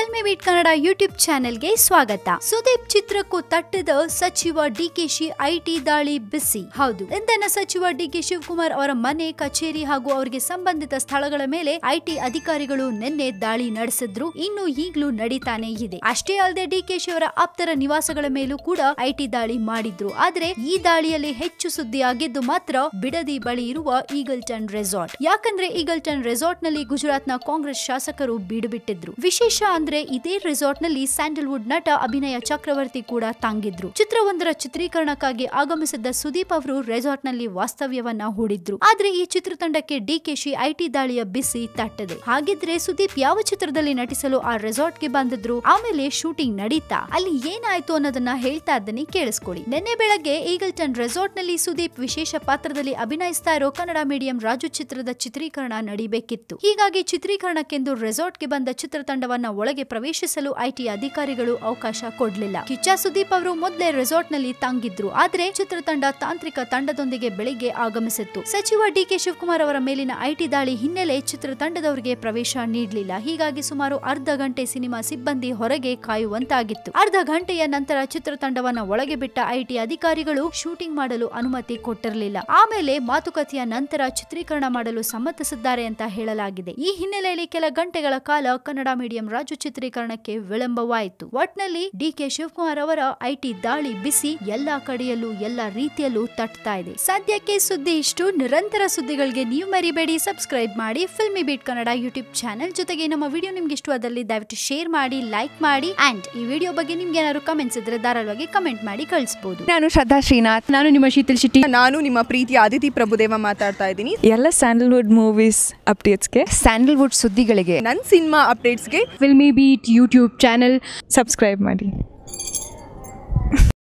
Filmy beet Kannada YouTube ಚಾನೆಲ್ಗೆ ಸ್ವಾಗತ. ಸುದೀಪ್ ಚಿತ್ರಕ್ಕೂ ತಟ್ಟದ ಸಚಿವ ಡಿಕೆಶಿ ಐಟಿ ದಾಳಿ ಬಿಸಿ. ಹೌದು ಇಂಧನ ಸಚಿವ ಡಿಕೆ ಶಿವಕುಮಾರ್ ಅವರ ಮನೆ, ಕಚೇರಿ ಹಾಗೂ ಅವರಿಗೆ ಸಂಬಂಧಿತ ಸ್ಥಳಗಳ ಮೇಲೆ ಐಟಿ ಅಧಿಕಾರಿಗಳು ನಿನ್ನೆ ದಾಳಿ ನಡೆಸಿದ್ರು. ಇನ್ನು ಈಗಲೂ ನಡೀತಾನೆ ಇದೆ. ಅಷ್ಟೇ ಅಲ್ಲದೆ ಡಿಕೆಶಿ ಅವರ ಆಪ್ತರ ನಿವಾಸಗಳ ಮೇಲೂ ಕೂಡ ಐಟಿ ದಾಳಿ ಮಾಡಿದ್ರು. ಆದ್ರೆ ಈ ದಾಳಿಯಲ್ಲಿ ಹೆಚ್ಚು ಸುದ್ದಿಯಾಗಿದ್ದು ಮಾತ್ರ ಬಿಡದಿ ಬಳಿ ಇರುವ ಈಗಲ್ಟನ್ ರೆಸಾರ್ಟ್. ಯಾಕಂದ್ರೆ ಈಗಲ್ಟನ್ ರೆಸಾರ್ಟ್ನಲ್ಲಿ ಗುಜರಾತ್ನ ಕಾಂಗ್ರೆಸ್ ಶಾಸಕರು ಬೀಡುಬಿಟ್ಟಿದ್ರು. ವಿಶೇಷ ಅಂದ್ರೆ ಇದೇ ರೆಸಾರ್ಟ್ನಲ್ಲಿ ಸ್ಯಾಂಡಲ್ವುಡ್ ನಟ ಅಭಿನಯ ಚಕ್ರವರ್ತಿ ಕೂಡ ತಂಗಿದ್ರು. ಚಿತ್ರವೊಂದರ ಚಿತ್ರೀಕರಣಕ್ಕಾಗಿ ಆಗಮಿಸಿದ್ದ ಸುದೀಪ್ ಅವರು ರೆಸಾರ್ಟ್ನಲ್ಲಿ ವಾಸ್ತವ್ಯವನ್ನ ಹೂಡಿದ್ರು. ಆದ್ರೆ ಈ ಚಿತ್ರತಂಡಕ್ಕೆ ಡಿಕೆಶಿ ಐಟಿ ದಾಳಿಯ ಬಿಸಿ ತಟ್ಟದೆ. ಹಾಗಿದ್ರೆ ಸುದೀಪ್ ಯಾವ ಚಿತ್ರದಲ್ಲಿ ನಟಿಸಲು ಆ ರೆಸಾರ್ಟ್ಗೆ ಬಂದಿದ್ರು? ಆಮೇಲೆ ಶೂಟಿಂಗ್ ನಡೀತಾ? ಅಲ್ಲಿ ಏನಾಯ್ತು ಅನ್ನೋದನ್ನ ಹೇಳ್ತಾ ಇದ್ದೀನಿ, ಕೇಳಿಸ್ಕೊಳ್ಳಿ. ನಿನ್ನೆ ಬೆಳಗ್ಗೆ ಈಗಲ್ಟನ್ ರೆಸಾರ್ಟ್ನಲ್ಲಿ ಸುದೀಪ್ ವಿಶೇಷ ಪಾತ್ರದಲ್ಲಿ ಅಭಿನಯಿಸ್ತಾ ಇರೋ ಕನ್ನಡ ಮೀಡಿಯಂ ರಾಜು ಚಿತ್ರದ ಚಿತ್ರೀಕರಣ ನಡಿಬೇಕಿತ್ತು. ಹೀಗಾಗಿ ಚಿತ್ರೀಕರಣಕ್ಕೆಂದು ರೆಸಾರ್ಟ್ಗೆ ಬಂದ ಚಿತ್ರತಂಡವನ್ನ ಒಳಗೆ ಪ್ರವೇಶಿಸಲು ಐಟಿ ಅಧಿಕಾರಿಗಳು ಅವಕಾಶ ಕೊಡಲಿಲ್ಲ. ಕಿಚ್ಚ ಸುದೀಪ್ ಅವರು ಮೊದಲೇ ರೆಸಾರ್ಟ್ನಲ್ಲಿ ತಂಗಿದ್ರು. ಆದರೆ ಚಿತ್ರತಂಡ ತಾಂತ್ರಿಕ ತಂಡದೊಂದಿಗೆ ಬೆಳಿಗ್ಗೆ ಆಗಮಿಸಿತ್ತು. ಸಚಿವ ಡಿಕೆ ಶಿವಕುಮಾರ್ ಅವರ ಮೇಲಿನ ಐಟಿ ದಾಳಿ ಹಿನ್ನೆಲೆ ಚಿತ್ರತಂಡದವರಿಗೆ ಪ್ರವೇಶ ನೀಡಲಿಲ್ಲ. ಹೀಗಾಗಿ ಸುಮಾರು ಅರ್ಧ ಗಂಟೆ ಸಿನಿಮಾ ಸಿಬ್ಬಂದಿ ಹೊರಗೆ ಕಾಯುವಂತಾಗಿತ್ತು. ಅರ್ಧ ಗಂಟೆಯ ನಂತರ ಚಿತ್ರತಂಡವನ್ನ ಒಳಗೆ ಬಿಟ್ಟ ಐಟಿ ಅಧಿಕಾರಿಗಳು ಶೂಟಿಂಗ್ ಮಾಡಲು ಅನುಮತಿ ಕೊಟ್ಟಿರಲಿಲ್ಲ. ಆಮೇಲೆ ಮಾತುಕತೆಯ ನಂತರ ಚಿತ್ರೀಕರಣ ಮಾಡಲು ಸಮ್ಮತಿಸಿದ್ದಾರೆ ಅಂತ ಹೇಳಲಾಗಿದೆ. ಈ ಹಿನ್ನೆಲೆಯಲ್ಲಿ ಕೆಲ ಗಂಟೆಗಳ ಕಾಲ ಕನ್ನಡ ಮೀಡಿಯಂ ರಾಜು ಚಿತ್ರೀಕರಣಕ್ಕೆ ವಿಳಂಬವಾಯಿತು. ಒಟ್ನಲ್ಲಿ ಡಿಕೆ ಶಿವಕುಮಾರ್ ಅವರ ಐಟಿ ದಾಳಿ ಬಿಸಿ ಎಲ್ಲಾ ಕಡೆಯಲ್ಲೂ ಎಲ್ಲಾ ರೀತಿಯಲ್ಲೂ ತಟ್ತಾ ಇದೆ. ಸದ್ಯಕ್ಕೆ ಸುದ್ದಿ ಇಷ್ಟು. ನಿರಂತರ ಸುದ್ದಿಗಳಿಗೆ ನೀವು ಮರಿಬೇಡಿ. ಸಬ್ಸ್ಕ್ರೈಬ್ ಮಾಡಿ Filmibeat Kannada YouTube channel ಜೊತೆಗೆ ನಮ್ಮ ವಿಡಿಯೋ ನಿಮ್ಗೆ ಇಷ್ಟವಾದಲ್ಲಿ ದಯವಿಟ್ಟು ಶೇರ್ ಮಾಡಿ ಲೈಕ್ ಮಾಡಿ ಅಂಡ್ ಈ ವಿಡಿಯೋ ಬಗ್ಗೆ ನಿಮ್ಗೆ ಏನಾದ್ರು ಕಮೆಂಟ್ಸ್ ಇದ್ರೆ ಧಾರಾಳವಾಗಿ ಕಮೆಂಟ್ ಮಾಡಿ ಕಳಿಸಬಹುದು ನಾನು ಶ್ರದ್ಧಾ ಶ್ರೀನಾಥ್. ನಾನು ನಿಮ್ಮ ಶೀತಲ್ ಶೆಟ್ಟಿ. ನಾನು ನಿಮ್ಮ ಪ್ರೀತಿ ಆದಿತಿ ಪ್ರಭುದೇವ ಮಾತಾಡ್ತಾ ಇದ್ದೀನಿ. ಎಲ್ಲ ಸ್ಯಾಂಡಲ್ವುಡ್ ಮೂವೀಸ್ ಅಪ್ಡೇಟ್ಸ್ಗೆ ಸ್ಯಾಂಡಲ್ವುಡ್ ಸುದ್ದಿಗಳಿಗೆ. ನನ್ನ ಸಿನಿಮಾ ಅಪ್ಡೇಟ್ಸ್ಗೆ Filmibeat YouTube channel subscribe ಮಾಡಿ